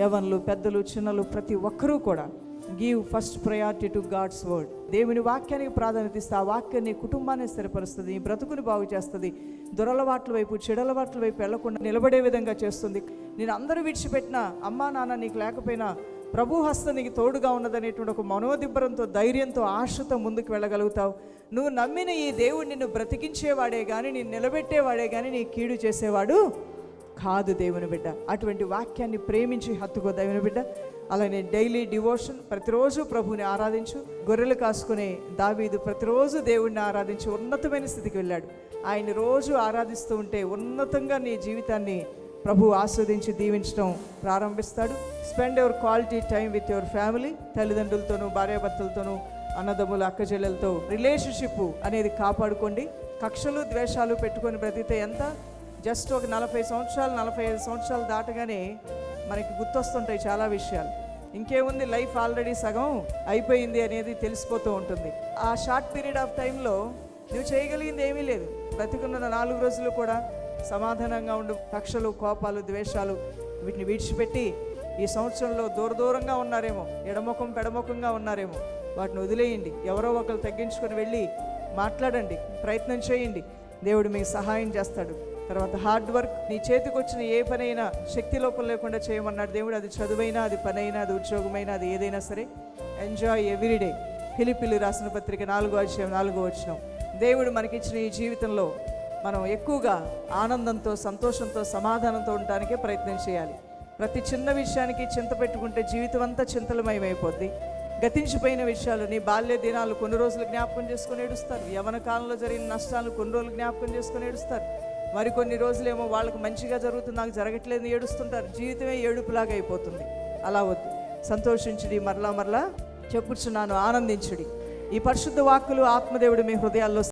యవన్లు పెద్దలు చిన్నలు ప్రతి ఒక్కరూ కూడా give first priority to God's word. దేవుని వాక్యానికి ప్రాధాన్యత ఇస్తే ఆ వాక్యాన్ని కుటుంబాన్ని స్థిరపరుస్తుంది నీ బ్రతుకుని బాగు చేస్తుంది దురలవాట్ల వైపు చెడలవాట్ల వైపు వెళ్ళకుండా నిలబడే విధంగా చేస్తుంది. నేను అందరూ విడిచిపెట్టినా అమ్మా నాన్న నీకు లేకపోయినా ప్రభు హస్తం నీకు తోడుగా ఉన్నదనేటువంటి ఒక మనోదిబ్బరంతో ధైర్యంతో ఆశతో ముందుకు వెళ్ళగలుగుతావు. నువ్వు నమ్మిన ఈ దేవుడు నిన్ను బ్రతికించేవాడే కానీ నిన్ను నిలబెట్టేవాడే కానీ నీ కీడు చేసేవాడు కాదు దేవుని బిడ్డ. అటువంటి వాక్యాన్ని ప్రేమించి హత్తుకో దేవుని బిడ్డ. అలానే డైలీ డివోషన్ ప్రతిరోజు ప్రభుని ఆరాధించు. గొర్రెలు కాసుకునే దావీదు ప్రతిరోజు దేవుణ్ణి ఆరాధించి. ఉన్నతమైన స్థితికి వెళ్ళాడు. ఆయన రోజు ఆరాధిస్తూ ఉంటే ఉన్నతంగా నీ జీవితాన్ని ప్రభు ఆస్వాదించి దీవించడం ప్రారంభిస్తాడు. Spend your quality time with your family తల్లిదండ్రులతోనూ భార్యాభర్తలతోనూ అన్నదమ్ములు అక్కచెల్లెలతో రిలేషన్షిప్ అనేది కాపాడుకోండి. కక్షలు ద్వేషాలు పెట్టుకొని బ్రతికితే ఎంత? జస్ట్ ఒక నలభై సంవత్సరాలు నలభై ఐదు సంవత్సరాలు దాటగానే మనకి గుర్తొస్తుంటాయి చాలా విషయాలు. ఇంకేముంది? లైఫ్ ఆల్రెడీ సగం అయిపోయింది అనేది తెలిసిపోతూ ఉంటుంది. ఆ షార్ట్ పీరియడ్ ఆఫ్ టైంలో నువ్వు చేయగలిగింది ఏమీ లేదు. బ్రతికున్న నాలుగు రోజులు కూడా సమాధానంగా ఉండు. కక్షలు కోపాలు ద్వేషాలు వీటిని విడిచిపెట్టి ఈ సంవత్సరంలో దూర దూరంగా ఉన్నారేమో ఎడముఖం పెడముఖంగా ఉన్నారేమో వాటిని వదిలేయండి. ఎవరో ఒకరు తగ్గించుకొని వెళ్ళి మాట్లాడండి ప్రయత్నం చేయండి. దేవుడు మీకు సహాయం చేస్తాడు. తర్వాత హార్డ్ వర్క్ నీ చేతికి వచ్చిన ఏ పనైనా శక్తి లోపం లేకుండా చేయమన్నాడు దేవుడు. అది చదువైనా అది పనైనా అది ఉద్యోగమైనా అది ఏదైనా సరే ఎంజాయ్ ఎవ్రీడే ఫిలిపిల్లి రాసిన పత్రిక నాలుగో అధ్యాయం నాలుగో వచ్చిన దేవుడు మనకిచ్చిన ఈ జీవితంలో మనం ఎక్కువగా ఆనందంతో సంతోషంతో సమాధానంతో ఉండడానికే ప్రయత్నం చేయాలి. ప్రతి చిన్న విషయానికి చింత పెట్టుకుంటే జీవితం అంతా చింతలమయమైపోద్ది. గతించిపోయిన విషయాలు నీ బాల్య దినాలు కొన్ని రోజులు జ్ఞాపకం చేసుకుని ఏడుస్తారు. యవన కాలంలో జరిగిన నష్టాలు కొన్ని రోజులు జ్ఞాపకం చేసుకుని ఏడుస్తారు. మరికొన్ని రోజులేమో వాళ్ళకి మంచిగా జరుగుతుంది నాకు జరగట్లేదు ఏడుస్తుంటారు. జీవితమే ఏడుపులాగా అయిపోతుంది. అలా వద్దు. సంతోషించుడి మరలా మరలా చెప్పుచున్నాను ఆనందించుడి. ఈ పరిశుద్ధ వాక్కులు ఆత్మదేవుడు మీ హృదయాల్లో